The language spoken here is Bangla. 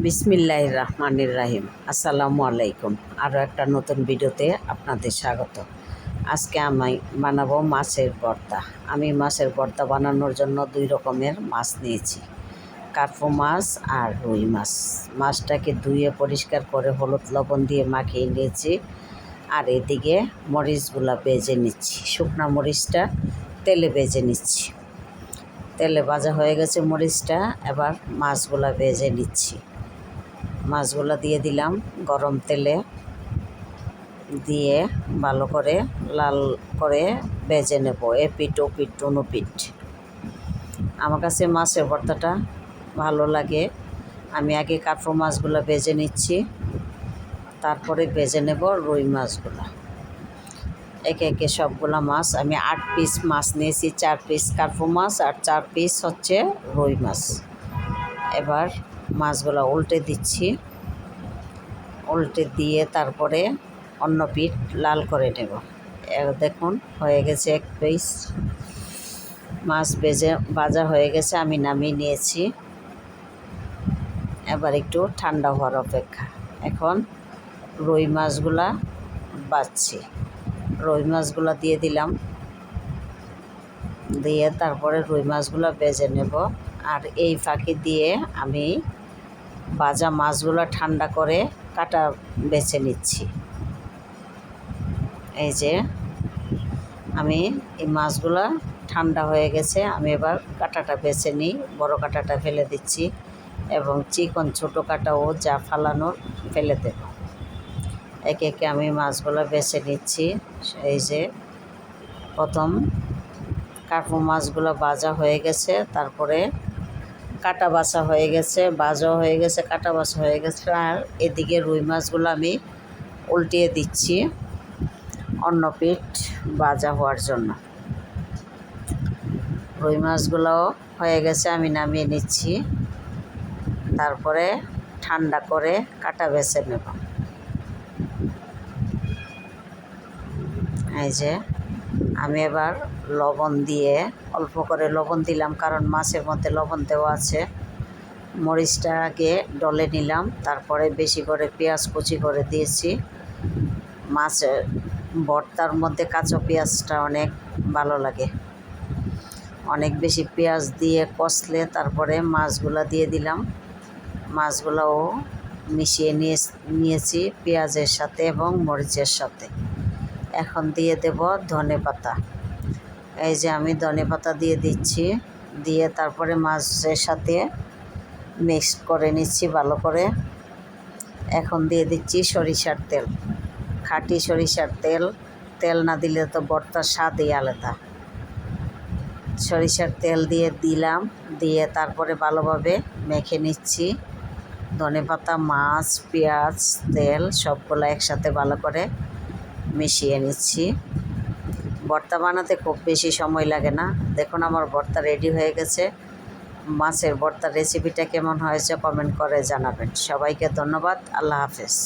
বিসমিল্লাহ রহমানির রাহিম। আসসালামু আলাইকুম। আরও একটা নতুন ভিডিওতে আপনাদের স্বাগত। আজকে আমি বানাবো মাছের ভর্তা আমি মাছের ভর্তা বানানোর জন্য দুই রকমের মাছ নিয়েছি। কার্পো মাছ আর রুই মাছ। মাছটাকে ধুয়ে পরিষ্কার করে হলুদ লবণ দিয়ে মাখিয়ে নিয়েছি। আর এদিকে মরিচগুলা বেজে নিচ্ছি। শুকনা মরিচটা তেলে বেজে নিচ্ছি। তেলে ভাজা হয়ে গেছে মরিচটা। এবার মাছগুলা ভেজে নিচ্ছি। মাছগুলো দিয়ে দিলাম গরম তেলে। দিয়ে ভালো করে লাল করে বেজে নেব এ পিঠ ও পিঠ টুনো পিঠ আমার কাছে মাছের ভর্তাটা ভালো লাগে। আমি আগে কাঠো মাছগুলো বেজে নিচ্ছি, তারপরে বেজে নেব রুই মাছগুলো। একে একে সবগুলো মাছ, আমি আট পিস মাছ নিয়েছি, চার পিস কার্পো মাছ আর চার পিস হচ্ছে রুই মাছ। এবার মাছগুলো উল্টে দিচ্ছি। উল্টে দিয়ে তারপরে অন্য পিঠ লাল করে নেব। দেখুন, হয়ে গেছে এক পিস। মাছ বেজে, ভাজা হয়ে গেছে, আমি নামিয়ে নিয়েছি। এবার একটু ঠান্ডা হওয়ার অপেক্ষা। এখন রুই মাছগুলা বাছছি রুই মাছগুলা দিয়ে দিলাম। দিয়ে তারপরে রুই মাছগুলো বেজে নেব। আর এই ফাঁকি দিয়ে আমি ভাজা মাছগুলো ঠান্ডা করে কাটা বেছে নিচ্ছি। এই যে আমি এই মাছগুলো ঠান্ডা হয়ে গেছে, আমি এবার কাটাটা বেছে নিই, বড় কাটাটা ফেলে দিচ্ছি এবং চিকন ছোটো কাটাও যা ফালানোর ফেলে দেব। একে একে আমি মাছগুলো বেছে নিচ্ছি। এই যে প্রথম কার্পো মাছগুলো ভাজা হয়ে গেছে, তারপরে কাটা বাছা হয়ে গেছে ভাজাও হয়ে গেছে, কাটা বাছা হয়ে গেছে। আর এদিকে রুই মাছগুলো আমি উল্টিয়ে দিচ্ছি অন্য পিঠ ভাজা হওয়ার জন্য। রুই মাছগুলো হয়ে গেছে, আমি নামিয়ে নিচ্ছি। তারপরে ঠান্ডা করে কাটা বেছে নেব। এই যে আমি এবার লবণ দিয়ে অল্প করে লবণ দিলাম, কারণ মাছের মধ্যে লবণ দেওয়া আছে। মরিচটা আগে ডলে নিলাম, তারপরে বেশি করে পেঁয়াজ কুচি করে দিয়েছি। মাছের ভর্তার মধ্যে কাঁচা পেঁয়াজটা অনেক ভালো লাগে। অনেক বেশি পেঁয়াজ দিয়ে কষলে তারপরে মাছগুলা দিয়ে দিলাম। মাছগুলোও মিশিয়ে নিয়ে, নিয়েছি পেঁয়াজের সাথে এবং মরিচের সাথে। এখন দিয়ে দেব ধনে পাতা। এই যে আমি ধনে পাতা দিয়ে দিচ্ছি, দিয়ে তারপরে মাছের সাথে মিক্স করে নিচ্ছি ভালো করে। এখন দিয়ে দিচ্ছি সরিষার তেল, খাঁটি সরিষার তেল। তেল না দিলে তো ভর্তার স্বাদই আলাদা। সরিষার তেল দিয়ে দিলাম, দিয়ে তারপরে ভালোভাবে মেখে নিচ্ছি। ধনেপাতা মাছ, পেঁয়াজ, তেল সবগুলো একসাথে ভালো করে মিশিয়ে নিচ্ছি। ভর্তা বানাতে খুব বেশি সময় লাগে না। দেখুন আমার ভর্তা রেডি হয়ে গেছে। মাছের ভর্তার রেসিপিটা কেমন হয়েছে কমেন্ট করে জানাবেন। সবাইকে ধন্যবাদ। আল্লাহ হাফেজ।